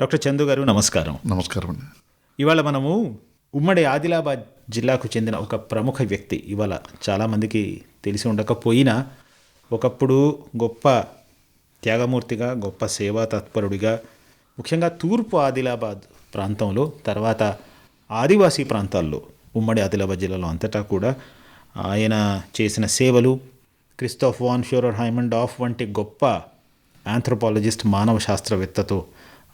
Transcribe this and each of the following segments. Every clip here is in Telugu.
డాక్టర్ చందు గారు నమస్కారం. నమస్కారం అండి. ఇవాళ మనము ఉమ్మడి ఆదిలాబాద్ జిల్లాకు చెందిన ఒక ప్రముఖ వ్యక్తి. ఇవాళ చాలామందికి తెలిసి ఉండకపోయినా ఒకప్పుడు గొప్ప త్యాగమూర్తిగా గొప్ప సేవా తత్పరుడిగా ముఖ్యంగా తూర్పు ఆదిలాబాద్ ప్రాంతంలో తర్వాత ఆదివాసీ ప్రాంతాల్లో ఉమ్మడి ఆదిలాబాద్ జిల్లాలో అంతటా కూడా ఆయన చేసిన సేవలు Christoph von Furer Haimendorf వంటి గొప్ప ఆంథ్రోపాలజిస్ట్ మానవ శాస్త్రవేత్తతో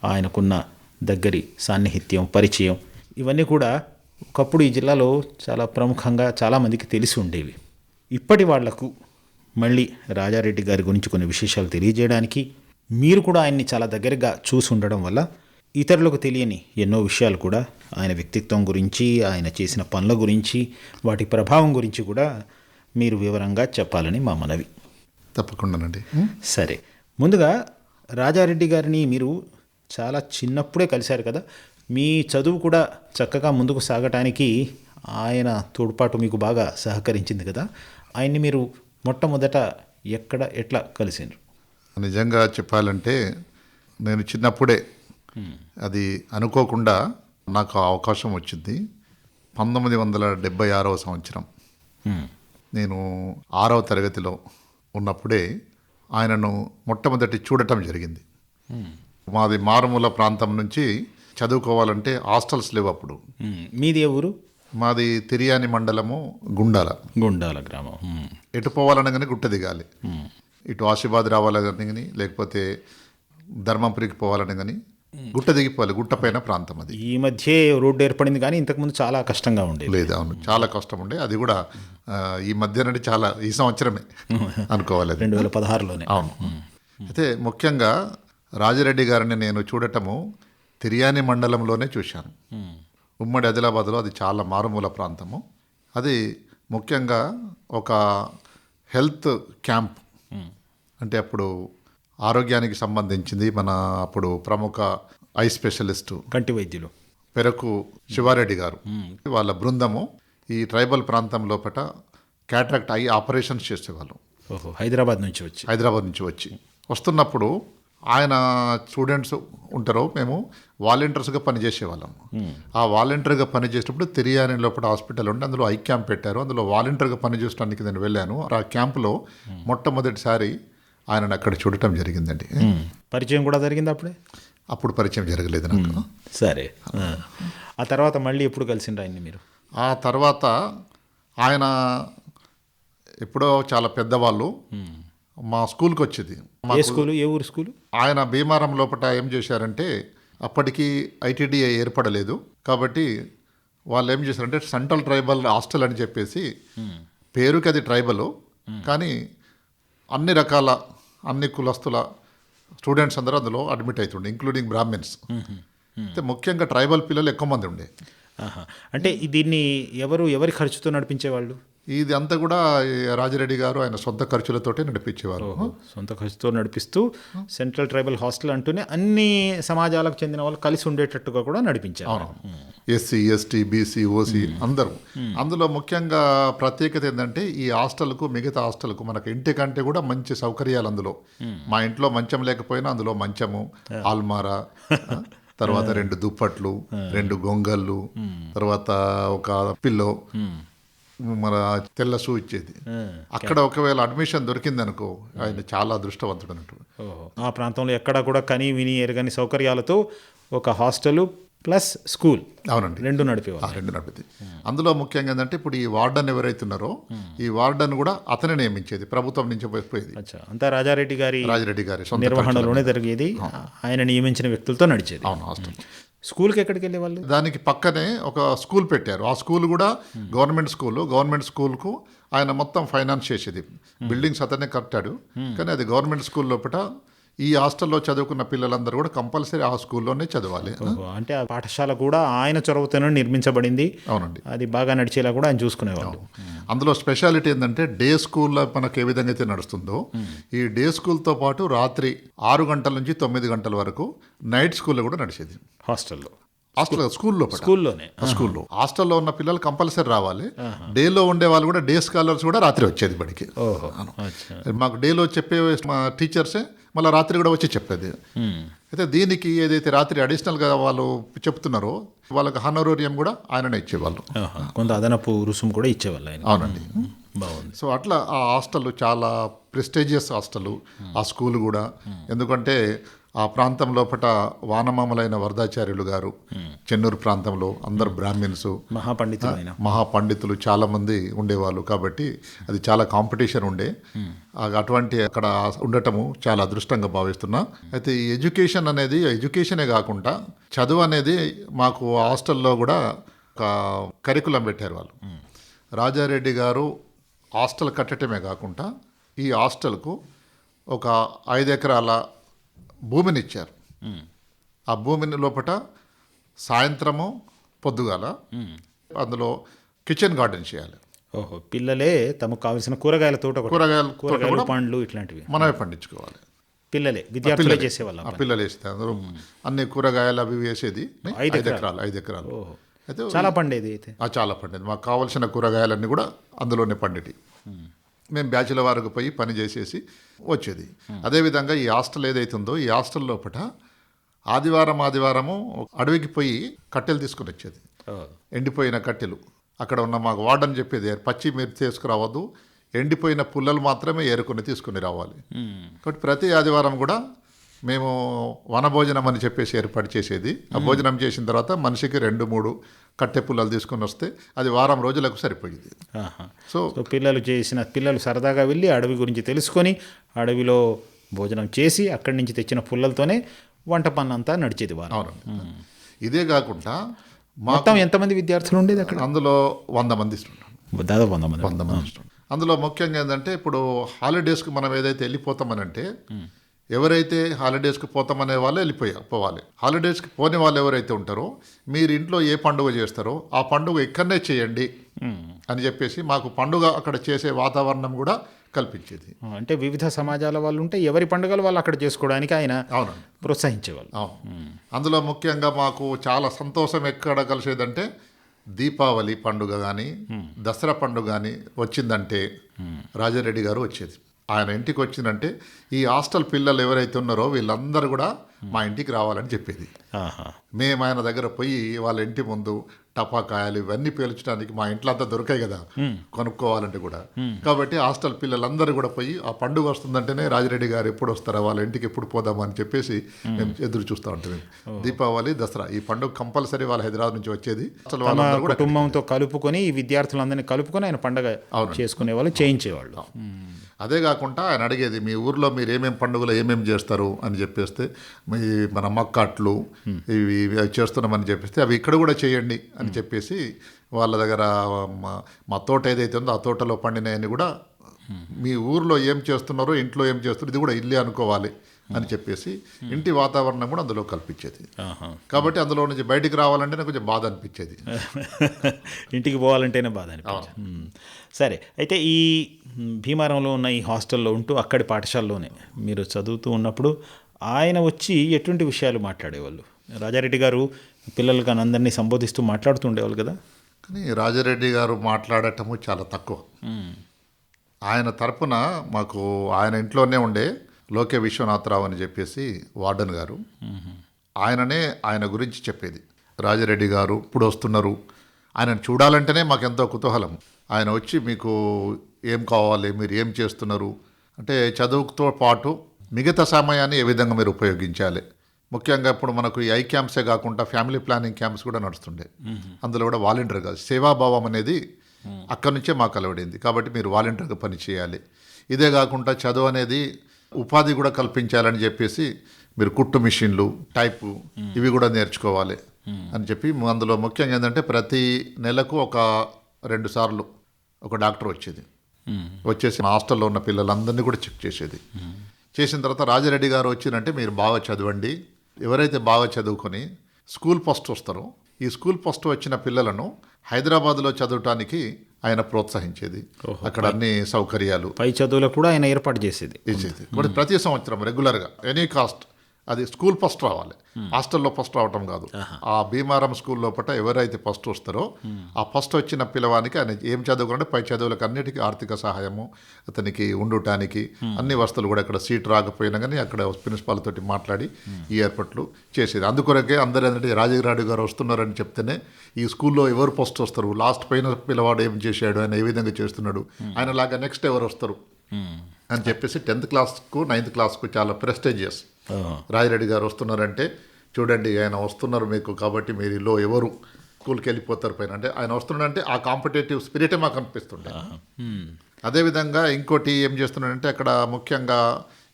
ఆయనకున్న దగ్గరి సాన్నిహిత్యం పరిచయం ఇవన్నీ కూడా ఒకప్పుడు ఈ జిల్లాలో చాలా ప్రముఖంగా చాలామందికి తెలిసి ఉండేవి. ఇప్పటి వాళ్ళకు మళ్ళీ రాజారెడ్డి గారి గురించి కొన్ని విశేషాలు తెలియజేయడానికి మీరు కూడా ఆయన్ని చాలా దగ్గరగా చూసి ఉండడం వల్ల ఇతరులకు తెలియని ఎన్నో విషయాలు కూడా ఆయన వ్యక్తిత్వం గురించి ఆయన చేసిన పనుల గురించి వాటి ప్రభావం గురించి కూడా మీరు వివరంగా చెప్పాలని మా మనవి. తప్పకుండానండి. సరే. ముందుగా రాజారెడ్డి గారిని మీరు చాలా చిన్నప్పుడే కలిశారు కదా. మీ చదువు కూడా చక్కగా ముందుకు సాగటానికి ఆయన తోడ్పాటు మీకు బాగా సహకరించింది కదా. ఆయన్ని మీరు మొట్టమొదట ఎక్కడ ఎట్లా కలిసిండ్రు? నిజంగా చెప్పాలంటే నేను చిన్నప్పుడే అది అనుకోకుండా నాకు అవకాశం వచ్చింది. పంతొమ్మిది వందల డెబ్బై ఆరవ సంవత్సరం. నేను ఆరవ తరగతిలో ఉన్నప్పుడే ఆయనను మొట్టమొదటి చూడటం జరిగింది. మాది మారుమూల ప్రాంతం నుంచి చదువుకోవాలంటే హాస్టల్స్ లేవు అప్పుడు. మీది ఏ ఊరు? మాది తిరియాని మండలము గుండాల. గుండాల గ్రామం. ఎటు పోవాలనగానే గుట్ట దిగాలి. ఇటు ఆశీర్వాద్ రావాలని కానీ లేకపోతే ధర్మపురికి పోవాలని కానీ గుట్ట దిగిపోవాలి గుట్ట పైన ప్రాంతం అది. ఈ మధ్య రోడ్డు ఏర్పడింది కానీ ఇంతకుముందు చాలా కష్టంగా ఉండేది. లేదు అవును. చాలా కష్టం ఉండే. అది కూడా ఈ మధ్య నుండి చాలా ఈ సంవత్సరమే అనుకోవాలి రెండు వేల పదహారులోనే. అవును. అయితే ముఖ్యంగా రాజిరెడ్డి గారిని నేను చూడటము తిరియాని మండలంలోనే చూశాను. ఉమ్మడి ఆదిలాబాద్లో అది చాలా మారుమూల ప్రాంతము. అది ముఖ్యంగా ఒక హెల్త్ క్యాంప్. అంటే అప్పుడు ఆరోగ్యానికి సంబంధించింది మన అప్పుడు ప్రముఖ ఐ స్పెషలిస్టు కంటి వైద్యులు. పెరకు శివారెడ్డి గారు. వాళ్ళ బృందము ఈ ట్రైబల్ ప్రాంతం లోపల క్యాట్రాక్ట్ ఐ ఆపరేషన్స్ చేసేవాళ్ళు. హైదరాబాద్ నుంచి వచ్చి. హైదరాబాద్ నుంచి వచ్చి. వస్తున్నప్పుడు ఆయన స్టూడెంట్స్ ఉంటారో మేము వాలంటీర్స్గా పనిచేసేవాళ్ళం. ఆ వాలంటీర్గా పనిచేసేటప్పుడు తిరియాని లోపల హాస్పిటల్ ఉండి అందులో ఐ క్యాంప్ పెట్టారు. అందులో వాలంటీర్గా పనిచేయడానికి నేను వెళ్ళాను. ఆ క్యాంపులో మొట్టమొదటిసారి ఆయనను అక్కడ చూడటం జరిగిందండి. పరిచయం కూడా జరిగింది అప్పుడే? అప్పుడు పరిచయం జరగలేదు నాకు. సరే. ఆ. ఆ తర్వాత మళ్ళీ ఎప్పుడు కలిసిండ్రు ఆయన్ని మీరు? ఆ తర్వాత ఆయన ఎప్పుడో చాలా పెద్దవాళ్ళు. మా స్కూల్కి వచ్చేది. ఏ స్కూలు ఏ ఊరు స్కూలు? ఆయన భీమారం లోపల ఏం చేశారంటే అప్పటికి ఐటీడీఏ ఏర్పడలేదు. కాబట్టి వాళ్ళు ఏం చేశారంటే సెంట్రల్ ట్రైబల్ హాస్టల్ అని చెప్పేసి పేరుకి అది ట్రైబల్. కానీ అన్ని రకాల అన్ని కులస్తుల స్టూడెంట్స్ అందరూ అందులో అడ్మిట్ అవుతుండే ఇంక్లూడింగ్ బ్రాహ్మిన్స్ అయితే ముఖ్యంగా ట్రైబల్ పిల్లలు ఎక్కువ మంది ఉండే. ఆహా. అంటే దీన్ని ఎవరు ఎవరి ఖర్చుతో నడిపించేవాళ్ళు? ఇది అంతా కూడా రాజిరెడ్డి గారు ఆయన సొంత ఖర్చులతోటే నడిపించేవారు. సొంత ఖర్చుతో నడిపిస్తూ సెంట్రల్ ట్రైబల్ హాస్టల్ అంటూనే అన్ని సమాజాలకు చెందిన వాళ్ళు కలిసి ఉండేటట్టుగా కూడా నడిపించారు. ఎస్సీ ఎస్టీ బీసీ ఓసీ అందరూ. అందులో ముఖ్యంగా ప్రత్యేకత ఏంటంటే ఈ హాస్టల్కు మిగతా హాస్టల్కు మనకు ఇంటి కంటే కూడా మంచి సౌకర్యాలు అందులో. మా ఇంట్లో మంచం లేకపోయినా అందులో మంచము ఆల్మారా తర్వాత రెండు దుప్పట్లు రెండు గొంగళ్ళు తర్వాత ఒక పిల్లో మన తెల్ల షూ ఇచ్చేది. అక్కడ ఒకవేళ అడ్మిషన్ దొరికింది అనుకో ఆయన చాలా అదృష్టవంతుడు అన్నట్టు. ఆ ప్రాంతంలో ఎక్కడా కూడా కని విని ఎరగని సౌకర్యాలతో ఒక హాస్టల్ ప్లస్ స్కూల్ అవునండి. రెండు నడిపేవాళ్ళు. ఆ రెండు నడిపింది. అందులో ముఖ్యంగా ఏంటంటే ఇప్పుడు ఈ వార్డన్ ఎవరైతే ఉన్నారో ఈ వార్డన్ కూడా అతనే నియమించేది ప్రభుత్వం నుంచి పోయేది అచ్చా. అంతా రాజారెడ్డి గారి రాజిరెడ్డి గారి నిర్వహణలోనే జరిగేది. ఆయన నియమించిన వ్యక్తులతో నడిచేది. అవును హాస్టల్ స్కూల్కి ఎక్కడికి వెళ్ళే వాళ్ళు దానికి పక్కనే ఒక స్కూల్ పెట్టారు. ఆ స్కూల్ కూడా గవర్నమెంట్ స్కూల్. గవర్నమెంట్ స్కూల్కు ఆయన మొత్తం ఫైనాన్స్ చేసేది. బిల్డింగ్స్ అతనే కట్టాడు. కానీ అది గవర్నమెంట్ స్కూల్ లోపల ఈ హాస్టల్లో చదువుకున్న పిల్లలందరూ కూడా కంపల్సరీ ఆ స్కూల్లోనే చదవాలి. అంటే ఆ పాఠశాల కూడా ఆయన చొరవతోనే నిర్మించబడింది. అవునండి. అది బాగా నడిచేలా కూడా ఆయన చూసుకునేవాళ్ళు. అందులో స్పెషాలిటీ ఏంటంటే డే స్కూల్లో మనకు ఏ విధంగా అయితే నడుస్తుందో ఈ డే స్కూల్తో పాటు రాత్రి ఆరు గంటల నుంచి తొమ్మిది గంటల వరకు నైట్ స్కూల్లో కూడా నడిచేది. హాస్టల్లో. హాస్టల్ స్కూల్లో స్కూల్లోనే. స్కూల్లో. హాస్టల్లో ఉన్న పిల్లలు కంపల్సరీ రావాలి. డేలో ఉండే వాళ్ళు కూడా డే స్కాలర్స్ కూడా రాత్రి వచ్చేది బడికి మాకు డేలో చెప్పే మా టీచర్సే మళ్ళీ రాత్రి కూడా వచ్చి చెప్పేది. అయితే దీనికి ఏదైతే రాత్రి అడిషనల్గా వాళ్ళు చెప్తున్నారో వాళ్ళకి హనరోరియం కూడా ఆయననే ఇచ్చేవాళ్ళు. కొంత అదనపు రుసుము కూడా ఇచ్చేవాళ్ళు ఆయన. అవునండి. బాగుంది. సో అట్లా ఆ హాస్టల్ చాలా ప్రెస్టేజియస్ హాస్టల్ ఆ స్కూల్ కూడా. ఎందుకంటే ఆ ప్రాంతం లోపట వానమామలైన వరదాచార్యులు గారు చెన్నూరు ప్రాంతంలో అందరు బ్రాహ్మిన్స్ మహాపండితులు మహాపండితులు చాలా మంది ఉండేవాళ్ళు కాబట్టి అది చాలా కాంపిటీషన్ ఉండే. అటువంటి అక్కడ ఉండటము చాలా అదృష్టంగా భావిస్తున్నా. అయితే ఈ ఎడ్యుకేషన్ అనేది ఎడ్యుకేషనే కాకుండా చదువు అనేది మాకు హాస్టల్లో కూడా ఒక కరికులం పెట్టారు వాళ్ళు. రాజారెడ్డి గారు హాస్టల్ కట్టడమే కాకుండా ఈ హాస్టల్కు ఒక ఐదు ఎకరాల భూమిని ఇచ్చారు ఆ భూమిని లోపట సాయంత్రము పొద్దుగాల అందులో కిచెన్ గార్డెన్ చేయాలి. ఓహో పిల్లలే తమకు కావాల్సిన కూరగాయల తోట. కూరగాయల కూరగాయలు పండ్లు ఇట్లాంటివి. మనమే పండించుకోవాలి. పిల్లలే విద్యార్థులే చేసేవాళ్ళం ఆ పిల్లలు వేస్తే అందరూ అన్ని కూరగాయలు అవి వేసేది ఐదు ఎకరాలు. ఐదు ఎకరాలు. అయితే చాలా పండేది అయితే. చాలా పండేది. మాకు కావాల్సిన కూరగాయలన్నీ కూడా అందులోనే పండేటి మేము బ్యాచులర్ వారికి పోయి పని చేసేసి వచ్చేది అదేవిధంగా ఈ హాస్టల్ ఏదైతే ఉందో ఈ హాస్టల్ లోపల ఆదివారం ఆదివారము అడవికి పోయి కట్టెలు తీసుకుని వచ్చేది. ఎండిపోయిన కట్టెలు అక్కడ ఉన్న మాకు వార్డన్ చెప్పేది పచ్చి మీరు తీసుకురావద్దు ఎండిపోయిన పుల్లలు మాత్రమే ఏరుకొని తీసుకుని రావాలి. కాబట్టి ప్రతి ఆదివారం కూడా మేము వనభోజనం అని చెప్పేసి ఏర్పాటు చేసేది. ఆ భోజనం చేసిన తర్వాత మనిషికి రెండు మూడు కట్టె పుల్లలు తీసుకొని వస్తే అది వారం రోజులకు సరిపోయింది. సో పిల్లలు చేసిన పిల్లలు సరదాగా వెళ్ళి అడవి గురించి తెలుసుకొని అడవిలో భోజనం చేసి అక్కడి నుంచి తెచ్చిన పుల్లలతోనే వంట పని అంతా నడిచేది వారు. ఇదే కాకుండా మొత్తం ఎంతమంది విద్యార్థులు ఉండేది అక్కడ? అందులో వంద మంది ఇస్తున్నాం దాదాపు వంద మంది. వంద మంది అందులో ముఖ్యంగా ఏంటంటే ఇప్పుడు హాలిడేస్కి మనం ఏదైతే వెళ్ళిపోతామనంటే ఎవరైతే హాలిడేస్కి పోతామనే వాళ్ళు వెళ్ళిపోయా పోవాలి. హాలిడేస్కి పోని వాళ్ళు ఎవరైతే ఉంటారో మీరు ఇంట్లో ఏ పండుగ చేస్తారో ఆ పండుగ ఇక్కడనే చేయండి అని చెప్పేసి మాకు పండుగ అక్కడ చేసే వాతావరణం కూడా కల్పించేది. అంటే వివిధ సమాజాల వాళ్ళు ఉంటే ఎవరి పండుగలు వాళ్ళు అక్కడ చేసుకోవడానికి ఆయన అవునండి. ప్రోత్సహించేవాళ్ళు. అవును. అందులో ముఖ్యంగా మాకు చాలా సంతోషం ఎక్కడ కలిసేదంటే దీపావళి పండుగ కానీ దసరా పండుగ కానీ వచ్చిందంటే రాజారెడ్డి గారు వచ్చేది. ఆయన ఇంటికి వచ్చిందంటే ఈ హాస్టల్ పిల్లలు ఎవరైతే ఉన్నారో వీళ్ళందరూ కూడా మా ఇంటికి రావాలని చెప్పేది. మేము ఆయన దగ్గర పోయి వాళ్ళ ఇంటి ముందు టపాకాయలు ఇవన్నీ పేల్చడానికి మా ఇంట్లో అంతా దొరకాయి కదా. కొనుక్కోవాలంటే కూడా. కాబట్టి హాస్టల్ పిల్లలందరూ కూడా పోయి ఆ పండుగ వస్తుందంటేనే రాజిరెడ్డి గారు ఎప్పుడు వస్తారా వాళ్ళ ఇంటికి ఎప్పుడు పోదామా అని చెప్పేసి మేము. ఎదురు చూస్తూ ఉంటాం దీపావళి దసరా ఈ పండుగ కంపల్సరీ వాళ్ళ హైదరాబాద్ నుంచి వచ్చేది. కుటుంబంతో కలుపుకొని ఈ విద్యార్థులందరినీ కలుపుకొని ఆయన పండగ చేసుకునేవాళ్ళు చేయించేవాళ్ళు. అదే కాకుండా ఆయన అడిగేది మీ ఊర్లో మీరు ఏమేమి పండుగలు ఏమేమి చేస్తారు? అని చెప్పేస్తే మీ మన మక్కట్లు ఇవి ఇవి అవి చేస్తున్నామని చెప్పేస్తే అవి ఇక్కడ కూడా చేయండి అని చెప్పేసి వాళ్ళ దగ్గర మా మా తోట ఏదైతే ఉందో ఆ తోటలో పండినాయని కూడా మీ ఊర్లో ఏం చేస్తున్నారో ఇంట్లో ఏం చేస్తున్నారో ఇది కూడా ఇల్లే అనుకోవాలి అని చెప్పేసి ఇంటి వాతావరణం కూడా అందులో కల్పించేది. కాబట్టి అందులో నుంచి బయటికి రావాలంటే నాకు కొంచెం బాధ అనిపించేది. ఇంటికి పోవాలంటేనే బాధ అనిపించింది. సరే. అయితే ఈ భీమారంలో ఉన్న ఈ హాస్టల్లో ఉంటూ అక్కడి పాఠశాలలోనే మీరు చదువుతూ ఉన్నప్పుడు ఆయన వచ్చి ఎటువంటి విషయాలు మాట్లాడేవాళ్ళు? రాజారెడ్డి గారు పిల్లలకు అందరినీ సంబోధిస్తూ మాట్లాడుతూ ఉండేవాళ్ళు కదా? కానీ రాజారెడ్డి గారు మాట్లాడటము చాలా తక్కువ. ఆయన తరపున మాకు ఆయన ఇంట్లోనే ఉండే లోకే విశ్వనాథరావు అని చెప్పేసి వార్డెన్ గారు. ఆయననే ఆయన గురించి చెప్పేది. రాజారెడ్డి గారు ఇప్పుడు వస్తున్నారు. ఆయనను చూడాలంటేనే మాకు ఎంతో కుతూహలం. ఆయన వచ్చి మీకు ఏం కావాలి మీరు ఏం చేస్తున్నారు? అంటే చదువుతో పాటు మిగతా సమయాన్ని ఏ విధంగా మీరు ఉపయోగించాలి? ముఖ్యంగా ఇప్పుడు మనకు ఈ ఐ క్యాంప్సే కాకుండా ఫ్యామిలీ ప్లానింగ్ క్యాంప్స్ కూడా నడుస్తుండే. అందులో కూడా వాలంటీర్గా సేవాభావం అనేది అక్కడి నుంచే మాకు అలవడింది. కాబట్టి మీరు వాలంటీర్గా పని చేయాలి. ఇదే కాకుండా చదువు అనేది ఉపాధి కూడా కల్పించాలని చెప్పేసి మీరు కుట్టు మిషన్లు టైపు ఇవి కూడా నేర్చుకోవాలి అని చెప్పి అందులో ముఖ్యంగా ఏంటంటే ప్రతి నెలకు ఒక రెండు సార్లు ఒక డాక్టర్ వచ్చేది. వచ్చేసి మా హాస్టల్లో ఉన్న పిల్లలందరినీ కూడా చెక్ చేసేది. చేసిన తర్వాత రాజారెడ్డి గారు వచ్చినంటే మీరు బాగా చదవండి. ఎవరైతే బాగా చదువుకొని స్కూల్ ఫస్ట్ వస్తారో ఈ స్కూల్ ఫస్ట్ వచ్చిన పిల్లలను హైదరాబాద్లో చదవటానికి ఆయన ప్రోత్సహించేది. అక్కడ అన్ని సౌకర్యాలు. పై చదువులకు కూడా ఆయన ఏర్పాటు చేసేది. ప్రతి సంవత్సరం రెగ్యులర్గా ఎనీ కాస్ట్ అది స్కూల్ ఫస్ట్ రావాలి. హాస్టల్లో ఫస్ట్ రావటం కాదు. ఆ భీమారం స్కూల్ లోపల ఎవరైతే ఫస్ట్ వస్తారో ఆ ఫస్ట్ వచ్చిన పిల్లవానికి ఆయన ఏం చదువుకుంటే పై చదువులకు అన్నిటికీ ఆర్థిక సహాయము అతనికి ఉండటానికి అన్ని వస్తువులు కూడా అక్కడ సీట్ రాకపోయినా కానీ అక్కడ ప్రిన్సిపాల్ తోటి మాట్లాడి ఈ ఏర్పాట్లు చేసేది. అందుకొరకే అందరూ ఏంటంటే రాజగిరాడు గారు వస్తున్నారని చెప్తేనే ఈ స్కూల్లో ఎవరు ఫస్ట్ వస్తారు? లాస్ట్ పైన పిల్లవాడు ఏం చేశాడు? ఆయన ఏ విధంగా చేస్తున్నాడు? ఆయన లాగా నెక్స్ట్ ఎవరు వస్తారు? అని చెప్పేసి టెన్త్ క్లాస్కు నైన్త్ క్లాస్కు చాలా ప్రెస్టేజియస్ రాజిరెడ్డి గారు వస్తున్నారంటే చూడండి ఆయన వస్తున్నారు మీకు కాబట్టి మీరు లో ఎవరు స్కూల్కి వెళ్ళిపోతారు పైన. అంటే ఆయన వస్తున్నాడంటే ఆ కాంపిటేటివ్ స్పిరిటే మాకు అనిపిస్తుండే అదేవిధంగా ఇంకోటి ఏం చేస్తున్నాడంటే అక్కడ ముఖ్యంగా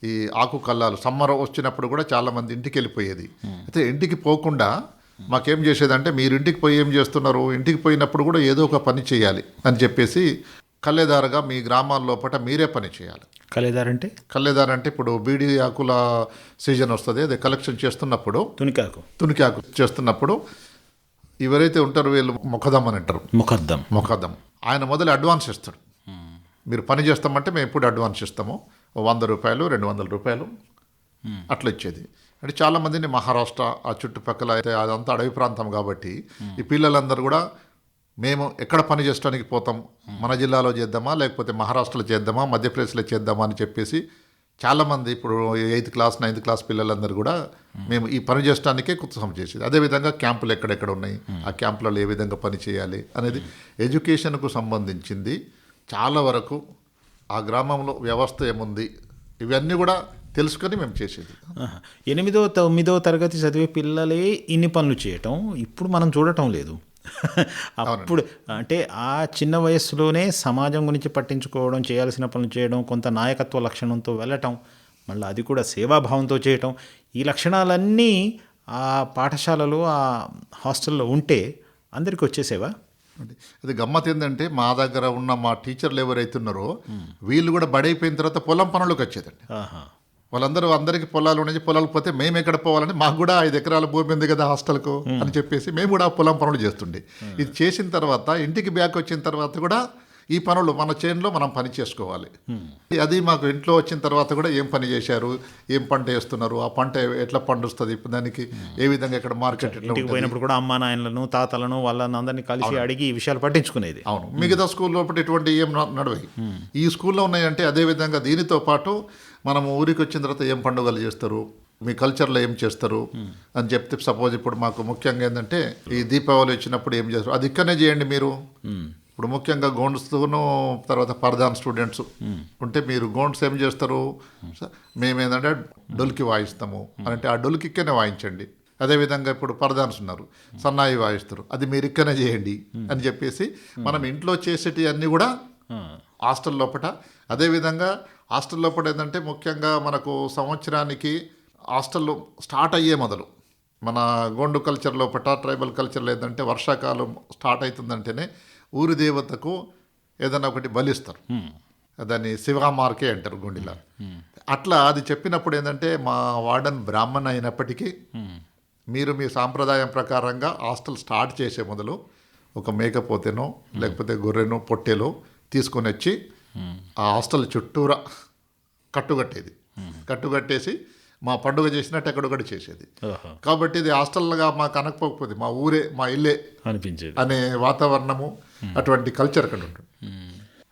ఈ ఆకు కల్లాలు సమ్మర్ వచ్చినప్పుడు కూడా చాలా మంది ఇంటికి వెళ్ళిపోయేది. అయితే ఇంటికి పోకుండా మాకేం చేసేదంటే మీరు ఇంటికి పోయి ఏం చేస్తున్నారు? ఇంటికి పోయినప్పుడు కూడా ఏదో ఒక పని చేయాలి అని చెప్పేసి కళ్ళేదారుగా మీ గ్రామాల లోపల మీరే పని చేయాలి. కలేదారంటే కళ్ళేదారు అంటే ఇప్పుడు బీడి ఆకుల సీజన్ వస్తుంది అది కలెక్షన్ చేస్తున్నప్పుడు తునికాకు తునికి ఆకు చేస్తున్నప్పుడు ఎవరైతే ఉంటారో వీళ్ళు మొఖదమ్ అని అంటారు. ముఖద్దం మొఖదమ్. ఆయన మొదలు అడ్వాన్స్ ఇస్తాడు. మీరు పని చేస్తామంటే మేము ఎప్పుడు అడ్వాన్స్ ఇస్తాము. వంద రూపాయలు రెండు వందల రూపాయలు. అట్లా ఇచ్చేది. అంటే చాలామందిని మహారాష్ట్ర ఆ చుట్టుపక్కల అయితే అదంతా అడవి ప్రాంతం కాబట్టి ఈ పిల్లలందరూ కూడా మేము ఎక్కడ పని చేయడానికి పోతాం? మన జిల్లాలో చేద్దామా? లేకపోతే మహారాష్ట్రలో చేద్దామా? మధ్యప్రదేశ్లో చేద్దామా? అని చెప్పేసి చాలామంది ఇప్పుడు ఎయిత్ క్లాస్ నైన్త్ క్లాస్ పిల్లలందరూ కూడా మేము ఈ పని చేయడానికే ఉత్సాహం చేసేది. అదేవిధంగా క్యాంపులు ఎక్కడెక్కడ ఉన్నాయి? ఆ క్యాంపులలో ఏ విధంగా పని చేయాలి అనేది ఎడ్యుకేషన్కు సంబంధించింది. చాలా వరకు ఆ గ్రామంలో వ్యవస్థ ఏముంది? ఇవన్నీ కూడా తెలుసుకొని మేము చేసేది. ఎనిమిదో తొమ్మిదో తరగతి చదివే పిల్లలే ఇన్ని పనులు చేయటం. ఇప్పుడు మనం చూడటం లేదు. అప్పుడు అంటే ఆ చిన్న వయస్సులోనే సమాజం గురించి పట్టించుకోవడం చేయాల్సిన పనులు చేయడం కొంత నాయకత్వ లక్షణంతో వెళ్ళటం మళ్ళీ అది కూడా సేవాభావంతో చేయటం ఈ లక్షణాలన్నీ ఆ పాఠశాలలో ఆ హాస్టల్లో ఉంటే అందరికీ వచ్చేసేవా? అది గమ్మత్ ఏంటంటే మా దగ్గర ఉన్న మా టీచర్లు ఎవరైతే ఉన్నారో వీళ్ళు కూడా బడైపోయిన తర్వాత పొలం పనులకు వచ్చేదండి. ఆహా. వాళ్ళందరూ అందరికీ పొలాలు ఉన్నాయి పొలాలు పోతే మేము ఎక్కడ పోవాలని మాకు కూడా ఐదు ఎకరాల భూమి ఉంది కదా హాస్టల్కు అని చెప్పేసి మేము కూడా పొలం పనులు చేస్తుండే. ఇది చేసిన తర్వాత ఇంటికి బ్యాక్ వచ్చిన తర్వాత కూడా ఈ పనులు మన చేనులో మనం పని చేసుకోవాలి. అది మాకు ఇంట్లో వచ్చిన తర్వాత కూడా ఏం పని చేశారు? ఏం పంట వేస్తున్నారు? ఆ పంట ఎట్లా పండుస్తుంది? దానికి ఏ విధంగా ఇక్కడ మార్కెట్ పోయినప్పుడు కూడా అమ్మా నాయనలను తాతలను వాళ్ళని అందరినీ కలిసి అడిగి ఈ విషయాలు పట్టించుకునేది. అవును. మిగతా స్కూల్ లోపల ఇటువంటి ఏం నడవయి ఈ స్కూల్లో ఉన్నాయంటే అదే విధంగా దీనితో పాటు మనం ఊరికి వచ్చిన తర్వాత ఏం పండుగలు చేస్తారు? మీ కల్చర్లో ఏం చేస్తారు? అని చెప్తే సపోజ్ ఇప్పుడు మాకు ముఖ్యంగా ఏంటంటే ఈ దీపావళి వచ్చినప్పుడు ఏం చేస్తారు? అది ఇక్కడనే చేయండి మీరు. ఇప్పుడు ముఖ్యంగా గోండ్స్తోనూ తర్వాత పరదాన్ స్టూడెంట్స్ ఉంటే మీరు గోండ్స్ ఏం చేస్తారు? మేమేంటంటే డొల్కి వాయిస్తాము అంటే ఆ డొల్కి ఇక్కడనే వాయించండి. అదేవిధంగా ఇప్పుడు పరదాన్స్ ఉన్నారు సన్నాయి వాయిస్తారు అది మీరు ఇక్కడనే చేయండి అని చెప్పేసి మనం ఇంట్లో చేసేటి అన్నీ కూడా హాస్టల్ లోపల అదేవిధంగా హాస్టల్ లోపల ఏంటంటే ముఖ్యంగా మనకు సంవత్సరానికి హాస్టల్లో స్టార్ట్ అయ్యే మొదలు. మన గోండు కల్చర్ లోపల ట్రైబల్ కల్చర్లో ఏంటంటే వర్షాకాలం స్టార్ట్ అవుతుందంటేనే ఊరి దేవతకు ఏదైనా ఒకటి బలిస్తారు. దాన్ని శివామార్కే అంటారు గుండిలా. అట్లా అది చెప్పినప్పుడు ఏంటంటే మా వార్డన్ బ్రాహ్మణ్ అయినప్పటికీ మీరు మీ సాంప్రదాయం ప్రకారంగా హాస్టల్ స్టార్ట్ చేసే మొదలు ఒక మేకపోతేనో లేకపోతే గొర్రెనో పొట్టేలో తీసుకొని వచ్చి ఆ హాస్టల్ చుట్టూరా కట్టుకట్టేది. కట్టుకట్టేసి మా పండుగ చేసినట్టు ఎక్కడొకటి చేసేది. కాబట్టి ఇది హాస్టల్గా మాకు అనకపోకపోతే మా ఊరే మా ఇల్లే అనిపించేది. అనే వాతావరణము అటువంటి కల్చర్ అక్కడ ఉంటుంది.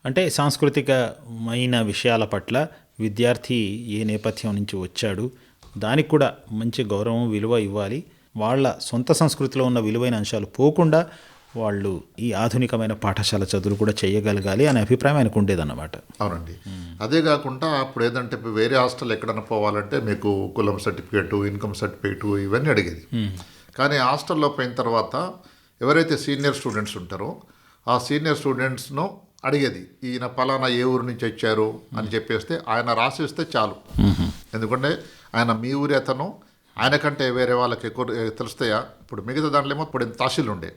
అంటే సాంస్కృతికమైన విషయాల పట్ల విద్యార్థి ఏ నేపథ్యం నుంచి వచ్చాడు దానికి కూడా మంచి గౌరవం విలువ ఇవ్వాలి. వాళ్ళ సొంత సంస్కృతిలో ఉన్న విలువైన అంశాలు పోకుండా వాళ్ళు ఈ ఆధునికమైన పాఠశాల చదువులు కూడా చేయగలగాలి అనే అభిప్రాయం ఆయనకు ఉండేదన్నమాట. అవునండి. అదే కాకుండా అప్పుడు ఏదంటే వేరే హాస్టల్ ఎక్కడైనా పోవాలంటే మీకు కులం సర్టిఫికేటు ఇన్కమ్ సర్టిఫికేటు ఇవన్నీ అడిగేది. కానీ హాస్టల్లో పోయిన తర్వాత ఎవరైతే సీనియర్ స్టూడెంట్స్ ఉంటారో ఆ సీనియర్ స్టూడెంట్స్ను అడిగేది ఈయన పలానా ఏ ఊరు నుంచి వచ్చారు? అని చెప్పేస్తే ఆయన రాసిస్తే చాలు. ఎందుకంటే ఆయన మీ ఊరి అతను ఆయన కంటే వేరే వాళ్ళకి ఎక్కువ తెలుస్తాయా? ఇప్పుడు మిగతా దాంట్లో ఏమో ఇప్పుడు తహసీల్ ఉండే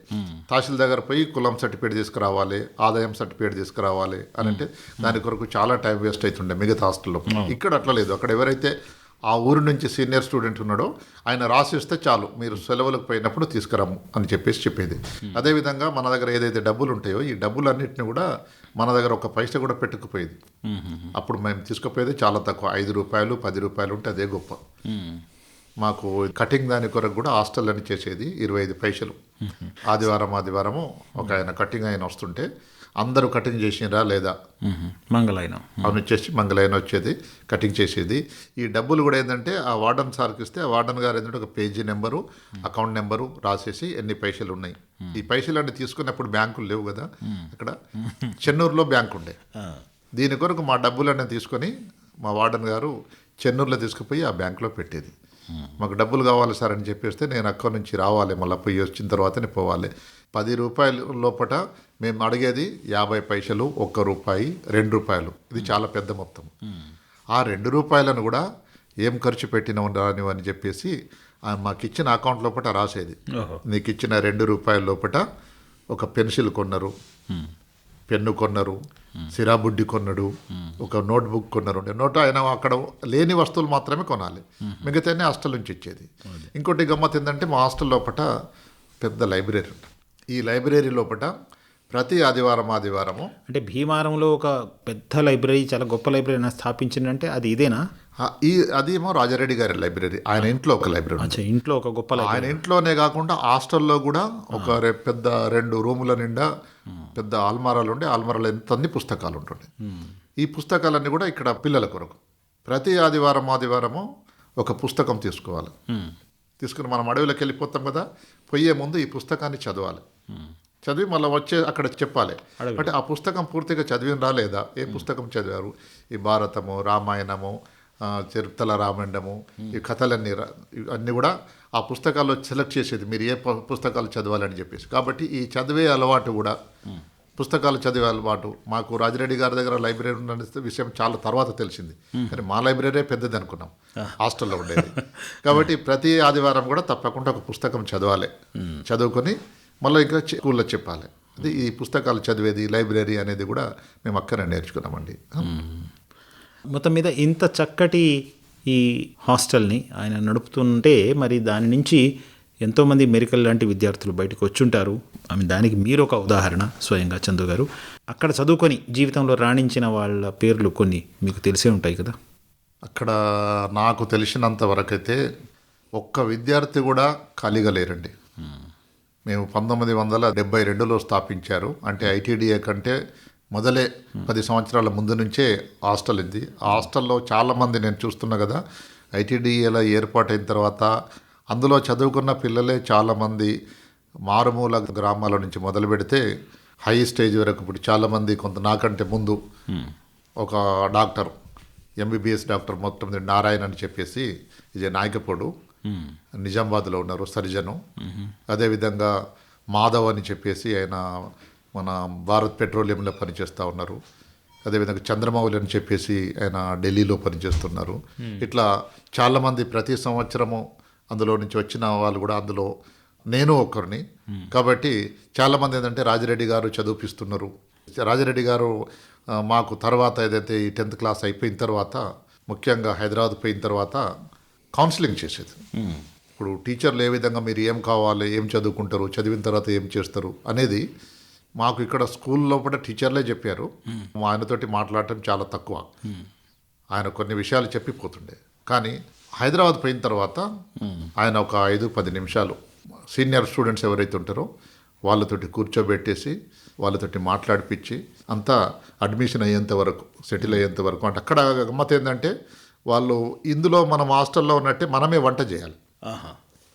తహసీల్ దగ్గర పోయి కులం సర్టిఫికేట్ తీసుకురావాలి ఆదాయం సర్టిఫికేట్ తీసుకురావాలి అని అంటే దాని కొరకు చాలా టైం వేస్ట్ అవుతుండే మిగతా హాస్టల్లో. ఇక్కడ అట్లా లేదు. అక్కడ ఎవరైతే ఆ ఊరు నుంచి సీనియర్ స్టూడెంట్ ఉన్నాడో ఆయన రాసిస్తే చాలు మీరు సెలవులకు పోయినప్పుడు తీసుకురాము అని చెప్పేసి చెప్పేది. అదేవిధంగా మన దగ్గర ఏదైతే డబ్బులు ఉంటాయో ఈ డబ్బులన్నింటినీ కూడా మన దగ్గర ఒక పైసా కూడా పెట్టుకుపోయేది. అప్పుడు మేము తీసుకుపోయేది చాలా తక్కువ. ఐదు రూపాయలు పది రూపాయలు ఉంటే అదే గొప్ప. మాకు కటింగ్ దాని కొరకు కూడా హాస్టల్ అని చేసేది ఇరవై ఐదు పైసలు. ఆదివారం ఆదివారము ఒక ఆయన కటింగ్ ఆయన వస్తుంటే అందరూ కటింగ్ చేసినరా లేదా? మంగళాయనం. అవును వచ్చేసి మంగళైన వచ్చేది కటింగ్ చేసేది. ఈ డబ్బులు కూడా ఏంటంటే ఆ వార్డన్ సార్కి ఇస్తే ఆ వార్డన్ గారు ఏంటంటే ఒక పేజీ నెంబరు అకౌంట్ నెంబరు రాసేసి ఎన్ని పైసలు ఉన్నాయి. ఈ పైసలు అన్ని తీసుకున్నప్పుడు బ్యాంకులు లేవు కదా అక్కడ చెన్నూరులో బ్యాంకు ఉండే. దీని కొరకు మా డబ్బులన్నీ తీసుకొని మా వార్డన్ గారు చెన్నూరులో తీసుకుపోయి ఆ బ్యాంకులో పెట్టేది. మాకు డబ్బులు కావాలి సార్ అని చెప్పేస్తే నేను అక్కడి నుంచి రావాలి మళ్ళీ పోయి వచ్చిన తర్వాతనే పోవాలి. పది రూపాయల లోపట మేము అడిగేది యాభై పైసలు ఒక్క రూపాయి రెండు రూపాయలు. ఇది చాలా పెద్ద మొత్తం. ఆ రెండు రూపాయలను కూడా ఏం ఖర్చు పెట్టిన రానివి అని చెప్పేసి మాకు ఇచ్చిన అకౌంట్ లోపట రాసేది. నీకు ఇచ్చిన రెండు రూపాయల లోపట ఒక పెన్సిల్ కొన్నారు. పెన్ను కొన్నారు సిరాబుడ్డి కొన్నాడు ఒక నోట్బుక్ కొన్నారు. నోట్ ఆయన అక్కడ లేని వస్తువులు మాత్రమే కొనాలి. మిగతానే హాస్టల్ నుంచి ఇచ్చేది. ఇంకోటి గమ్మత్ ఏంటంటే మా హాస్టల్ లోపట పెద్ద లైబ్రరీ ఉంది ఈ లైబ్రరీ లోపట ప్రతి ఆదివారం ఆదివారము అంటే భీమారంలో ఒక పెద్ద లైబ్రరీ చాలా గొప్ప లైబ్రరీ స్థాపించిందంటే అది ఇదేనా? ఈ అదేమో రాజారెడ్డి గారి లైబ్రరీ. ఆయన ఇంట్లో ఒక లైబ్రరీ ఇంట్లో ఒక గొప్ప ఆయన ఇంట్లోనే కాకుండా హాస్టల్లో కూడా ఒక పెద్ద రెండు రూముల నిండా పెద్ద ఆల్మారాలు ఉండే ఆల్మారాలు ఎంత అన్ని పుస్తకాలు ఉంటుండే. ఈ పుస్తకాలన్నీ కూడా ఇక్కడ పిల్లల కొరకు. ప్రతి ఆదివారం ఆదివారము ఒక పుస్తకం తీసుకోవాలి. తీసుకుని మనం అడవిలోకి వెళ్ళిపోతాం కదా పోయే ముందు ఈ పుస్తకాన్ని చదవాలి. చదివి మళ్ళీ వచ్చే అక్కడ చెప్పాలి. అంటే ఆ పుస్తకం పూర్తిగా చదివిన రాలేదా ఏ పుస్తకం చదివారు? ఈ భారతము రామాయణము ఆ, చిరుతల రామాయణము ఈ కథలన్నీ అన్నీ కూడా ఆ పుస్తకాల్లో సెలెక్ట్ చేసేది. మీరు ఏ పుస్తకాలు చదవాలని చెప్పేసి. కాబట్టి ఈ చదివే అలవాటు కూడా పుస్తకాలు చదివే అలవాటు. మాకు రాజిరెడ్డి గారి దగ్గర లైబ్రరీ ఉన్న విషయం చాలా తర్వాత తెలిసింది. కానీ మా లైబ్రరీ పెద్దది అనుకున్నాం. హాస్టల్లో ఉండేది. కాబట్టి ప్రతి ఆదివారం కూడా తప్పకుండా ఒక పుస్తకం చదవాలి. చదువుకొని మళ్ళీ ఇంకా స్కూల్లో చెప్పాలి. అది ఈ పుస్తకాలు చదివేది లైబ్రరీ అనేది కూడా మేము అక్కడే నేర్చుకున్నామండి. మొత్తం మీద ఇంత చక్కటి ఈ హాస్టల్ని ఆయన నడుపుతుంటే మరి దాని నుంచి ఎంతోమంది మెరికల్ లాంటి విద్యార్థులు బయటకు వచ్చుంటారు. ఐ మీన్ దానికి మీరు ఒక ఉదాహరణ స్వయంగా చందు గారు. అక్కడ చదువుకొని జీవితంలో రాణించిన వాళ్ళ పేర్లు కొన్ని మీకు తెలిసే ఉంటాయి కదా? అక్కడ నాకు తెలిసినంత వరకైతే ఒక్క విద్యార్థి కూడా ఖాళీగా లేరండి. మేము పంతొమ్మిది వందల డెబ్బై రెండులో స్థాపించారు. అంటే ఐటీడీఏ కంటే మొదలే పది సంవత్సరాల ముందు నుంచే హాస్టల్ ఉంది ఆ హాస్టల్లో చాలామంది నేను చూస్తున్నా కదా ఐటీడీఏలో ఏర్పాటైన తర్వాత అందులో చదువుకున్న పిల్లలే చాలామంది మారుమూల గ్రామాల నుంచి మొదలు పెడితే హై స్టేజ్ వరకు ఇప్పుడు చాలామంది కొంత నాకంటే ముందు ఒక డాక్టర్ ఎంబీబీఎస్ డాక్టర్ మొత్తం నారాయణ అని చెప్పేసి ఇది నాయకపోడు. నిజామాబాద్లో ఉన్నారు సర్జను. అదేవిధంగా మాధవ్ అని చెప్పేసి ఆయన మన భారత్ పెట్రోలియంలో పనిచేస్తూ ఉన్నారు. అదేవిధంగా చంద్రమౌళి అని చెప్పేసి ఆయన ఢిల్లీలో పనిచేస్తున్నారు. ఇట్లా చాలామంది ప్రతి సంవత్సరము అందులో నుంచి వచ్చిన వాళ్ళు కూడా అందులో నేను ఒకరిని. కాబట్టి చాలామంది ఏంటంటే రాజిరెడ్డి గారు చదివిపిస్తున్నారు. రాజిరెడ్డి గారు మాకు తర్వాత ఏదైతే ఈ టెన్త్ క్లాస్ అయిపోయిన తర్వాత ముఖ్యంగా హైదరాబాద్ పోయిన తర్వాత కౌన్సిలింగ్ చేసేది. ఇప్పుడు టీచర్లు ఏ విధంగా మీరు ఏం కావాలి ఏం చదువుకుంటారు చదివిన తర్వాత ఏం చేస్తారు అనేది మాకు ఇక్కడ స్కూల్ లోపల టీచర్లే చెప్పారు. మా ఆయనతోటి మాట్లాడటం చాలా తక్కువ. ఆయన కొన్ని విషయాలు చెప్పిపోతుండే. కానీ హైదరాబాద్ పోయిన తర్వాత ఆయన ఒక ఐదు పది నిమిషాలు సీనియర్ స్టూడెంట్స్ ఎవరైతే ఉంటారో వాళ్ళతోటి కూర్చోబెట్టేసి వాళ్ళతోటి మాట్లాడిపించి అంతా అడ్మిషన్ అయ్యేంత వరకు సెటిల్ అయ్యేంత వరకు. అంటే అక్కడ గమ్మత్ ఏంటంటే వాళ్ళు ఇందులో మనం హాస్టల్లో ఉన్నట్టే మనమే వంట చేయాలి.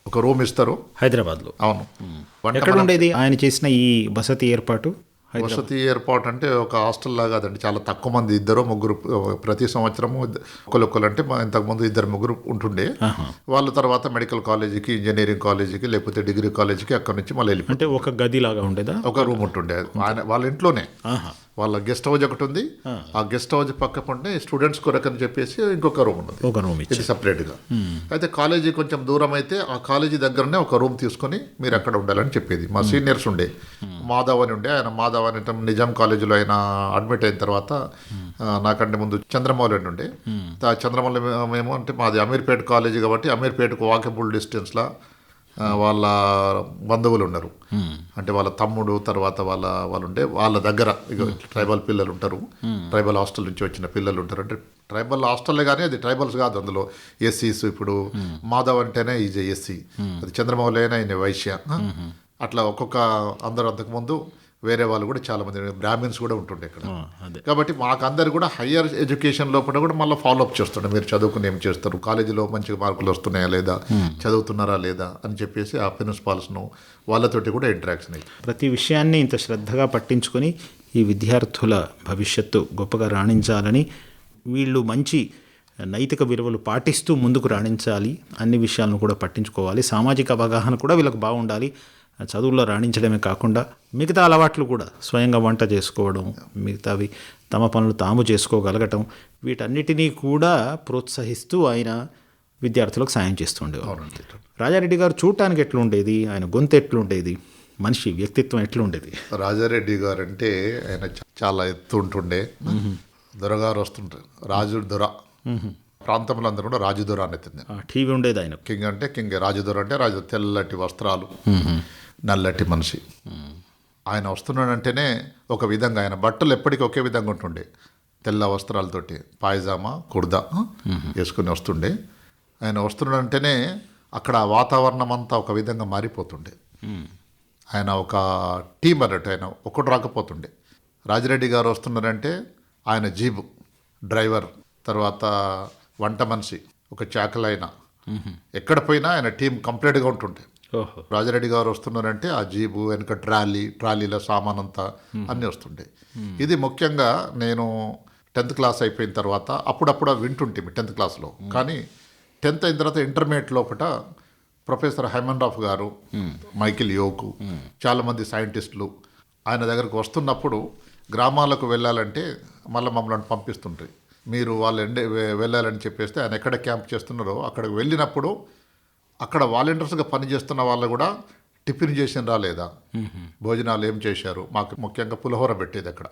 ఒక రూమ్ ఇస్తారు. హైదరాబాద్లో. అవును. ఎక్కడ ఉండేది ఆయన చేసిన ఈ వసతి ఏర్పాటు? వసతి ఏర్పాటు అంటే ఒక హాస్టల్ లాగా కాదండి చాలా తక్కువ మంది ఇద్దరు ముగ్గురు ప్రతి సంవత్సరము ఒకరొకరు అంటే ఇంతకుముందు ఇద్దరు ముగ్గురు ఉంటుండే. వాళ్ళ తర్వాత మెడికల్ కాలేజీకి ఇంజనీరింగ్ కాలేజీకి లేకపోతే డిగ్రీ కాలేజీకి అక్కడ నుంచి మళ్ళీ అంటే ఒక గది లాగా ఉండేదా? ఒక రూమ్ ఉంటుండే. ఆయన వాళ్ళ ఇంట్లోనే. వాళ్ళ గెస్ట్ హౌస్ ఒకటి ఉంది. ఆ. గెస్ట్ హౌస్ పక్క పంటే స్టూడెంట్స్ కొరకు అని చెప్పేసి ఇంకొక రూమ్ ఉన్నది. ఒక రూమ్ ఇది సపరేట్గా. అయితే కాలేజీ కొంచెం దూరం అయితే ఆ కాలేజీ దగ్గరనే ఒక రూమ్ తీసుకొని మీరు అక్కడ ఉండాలని చెప్పేది. మా సీనియర్స్ ఉండే. మాధవ్ అని ఉండే. ఆయన మాధవ్ అని అంటే నిజాం కాలేజీలో ఆయన అడ్మిట్ అయిన తర్వాత ఆ, నాకంటే ముందు చంద్రమౌళి అని ఉండే. ఆ చంద్రమౌళి మేము అంటే మాది అమీర్పేట కాలేజీ కాబట్టి అమీర్పేటకు వాకబుల్ డిస్టెన్స్లో వాళ్ళ బంధువులు ఉన్నారు. అంటే వాళ్ళ తమ్ముడు తర్వాత వాళ్ళ వాళ్ళు ఉండే వాళ్ళ దగ్గర ఇక ట్రైబల్ పిల్లలు ఉంటారు. ట్రైబల్ హాస్టల్ నుంచి వచ్చిన పిల్లలు ఉంటారు. అంటే ట్రైబల్ హాస్టల్లే కానీ అది ట్రైబల్స్ కాదు అందులో. ఎస్సీస్ ఇప్పుడు మాధవ్ అంటేనే ఈజ్ ఎస్సీ. అది చంద్రమౌళి అయినా ఆయన వైశ్య. అట్లా ఒక్కొక్క అందరూ అంతకుముందు వేరే వాళ్ళు కూడా చాలా మంది బ్రాహ్మిన్స్ కూడా ఉంటుండే ఇక్కడ అదే. కాబట్టి మాకు అందరు కూడా హయ్యర్ ఎడ్యుకేషన్ లోపల కూడా మళ్ళీ ఫాలో అప్ చేస్తుండే. మీరు చదువుకుని ఏం చేస్తారు? కాలేజీలో మంచిగా మార్కులు వస్తున్నాయా లేదా? చదువుతున్నారా లేదా? అని చెప్పేసి ఆ ప్రిన్సిపాల్స్ను వాళ్ళతోటి కూడా ఇంటరాక్షన్ అయ్యి ప్రతి విషయాన్ని ఇంత శ్రద్ధగా పట్టించుకొని ఈ విద్యార్థుల భవిష్యత్తు గొప్పగా రాణించాలని వీళ్ళు మంచి నైతిక విలువలు పాటిస్తూ ముందుకు రాణించాలి అన్ని విషయాలను కూడా పట్టించుకోవాలి. సామాజిక అవగాహన కూడా వీళ్ళకి బాగుండాలి. చదువుల్లో రాణించడమే కాకుండా మిగతా అలవాట్లు కూడా స్వయంగా వంట చేసుకోవడం మిగతావి తమ పనులు తాము చేసుకోగలగటం వీటన్నిటినీ కూడా ప్రోత్సహిస్తూ ఆయన విద్యార్థులకు సాయం చేస్తుండేవారు రాజారెడ్డి గారు చూడటానికి ఎట్లుండేది? ఆయన గొంతు ఎట్లుండేది? మనిషి వ్యక్తిత్వం ఎట్లుండేది? రాజారెడ్డి గారు అంటే ఆయన చాలా ఎత్తు ఉంటుండే. దొరగారు వస్తుంటారు. రాజు దొర. ప్రాంతంలో అందరూ కూడా రాజు దొర అని ఎత్తింది. ఆ టీవీ ఉండేది ఆయన కింగ్ అంటే కింగ్. రాజుదొర అంటే రాజు తెల్లటి వస్త్రాలు. నల్లటి మనిషి. ఆయన వస్తున్నాడంటేనే ఒక విధంగా ఆయన బట్టలు ఎప్పటికీ ఒకే విధంగా ఉంటుండే. తెల్ల వస్త్రాలతోటి పాయజామా కుర్దా వేసుకుని వస్తుండే. ఆయన వస్తున్నాడంటేనే అక్కడ వాతావరణం అంతా ఒక విధంగా మారిపోతుండే. ఆయన ఒక టీం అన్నట్టు ఆయన ఒక్కడు రాకపోతుండే. రాజిరెడ్డి గారు వస్తున్నారంటే ఆయన జీబు డ్రైవర్ తర్వాత వంట మనిషి ఒక చాకలైన. ఎక్కడ పోయినా ఆయన టీం కంప్లీట్గా ఉంటుండే. రాజారెడ్డి గారు వస్తున్నారంటే ఆ జీబు వెనక ట్రాలీ ట్రాలీల సామాన్ అంతా అన్నీ వస్తుండే ఇది ముఖ్యంగా నేను టెన్త్ క్లాస్ అయిపోయిన తర్వాత అప్పుడప్పుడు వింటుంటే టెన్త్ క్లాస్లో. కానీ టెన్త్ అయిన తర్వాత ఇంటర్మీడియట్ లోపల ప్రొఫెసర్ హైమన్ రాఫ్ గారు మైకిల్ యోకు చాలామంది సైంటిస్టులు ఆయన దగ్గరకు వస్తున్నప్పుడు గ్రామాలకు వెళ్ళాలంటే మళ్ళీ మమ్మల్ని పంపిస్తుంటాయి. మీరు వాళ్ళు వెళ్ళాలని చెప్పేస్తే ఆయన ఎక్కడ క్యాంప్ చేస్తున్నారో అక్కడికి వెళ్ళినప్పుడు అక్కడ వాలంటీర్స్గా పనిచేస్తున్న వాళ్ళు కూడా టిఫిన్ చేసినరా లేదా భోజనాలు ఏం చేశారు? మాకు ముఖ్యంగా పులిహోర పెట్టేది అక్కడ.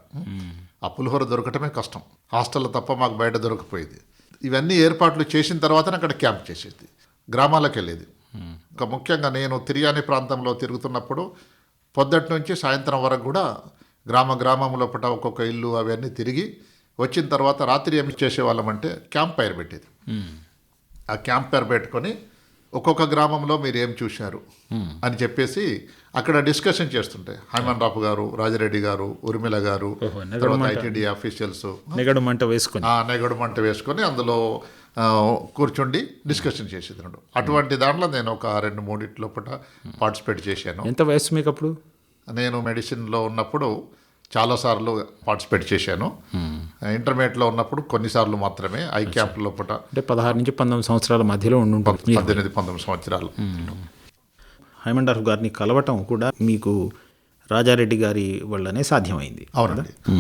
ఆ పులిహోర దొరకటమే కష్టం. హాస్టల్లో తప్ప మాకు బయట దొరకపోయేది. ఇవన్నీ ఏర్పాట్లు చేసిన తర్వాతనే అక్కడ క్యాంప్ చేసేది. గ్రామాలకు వెళ్ళేది. ఇంకా ముఖ్యంగా నేను తిరియాని ప్రాంతంలో తిరుగుతున్నప్పుడు పొద్దటి నుంచి సాయంత్రం వరకు కూడా గ్రామ గ్రామం లోపల ఒక్కొక్క ఇల్లు అవన్నీ తిరిగి వచ్చిన తర్వాత రాత్రి ఏం చేసేవాళ్ళమంటే క్యాంప్ ఫైర్ పెట్టేది. ఆ క్యాంప్ ఫైర్ పెట్టుకొని ఒక్కొక్క గ్రామంలో మీరు ఏం చూశారు అని చెప్పేసి అక్కడ డిస్కషన్ చేస్తుంటే హైమన్ రాపు గారు రాజరెడ్డి గారు ఉర్మిళ గారు ఐటీడీ ఆఫీషియల్స్. నిగడు మంట వేసుకొని. ఆ నెగడు మంట వేసుకొని అందులో కూర్చుండి డిస్కషన్ చేసేది అటువంటి దాంట్లో నేను ఒక రెండు మూడింటి లోపల పార్టిసిపేట్ చేశాను. ఎంత వయసు మీకు అప్పుడు నేను మెడిసిన్లో ఉన్నప్పుడు చాలాసార్లు పార్టిసిపేట్ చేశాను. ఇంటర్మీడియట్లో ఉన్నప్పుడు కొన్నిసార్లు మాత్రమే ఐ క్యాంప్ లోపల అంటే పదహారు నుంచి పంతొమ్మిది సంవత్సరాల మధ్యలో ఉండుంటుంది పద్దెనిమిది పంతొమ్మిది సంవత్సరాలు. హైమండర్ఫ్ గారిని కలవటం కూడా మీకు రాజారెడ్డి గారి వల్లనే సాధ్యమైంది. అవునండి.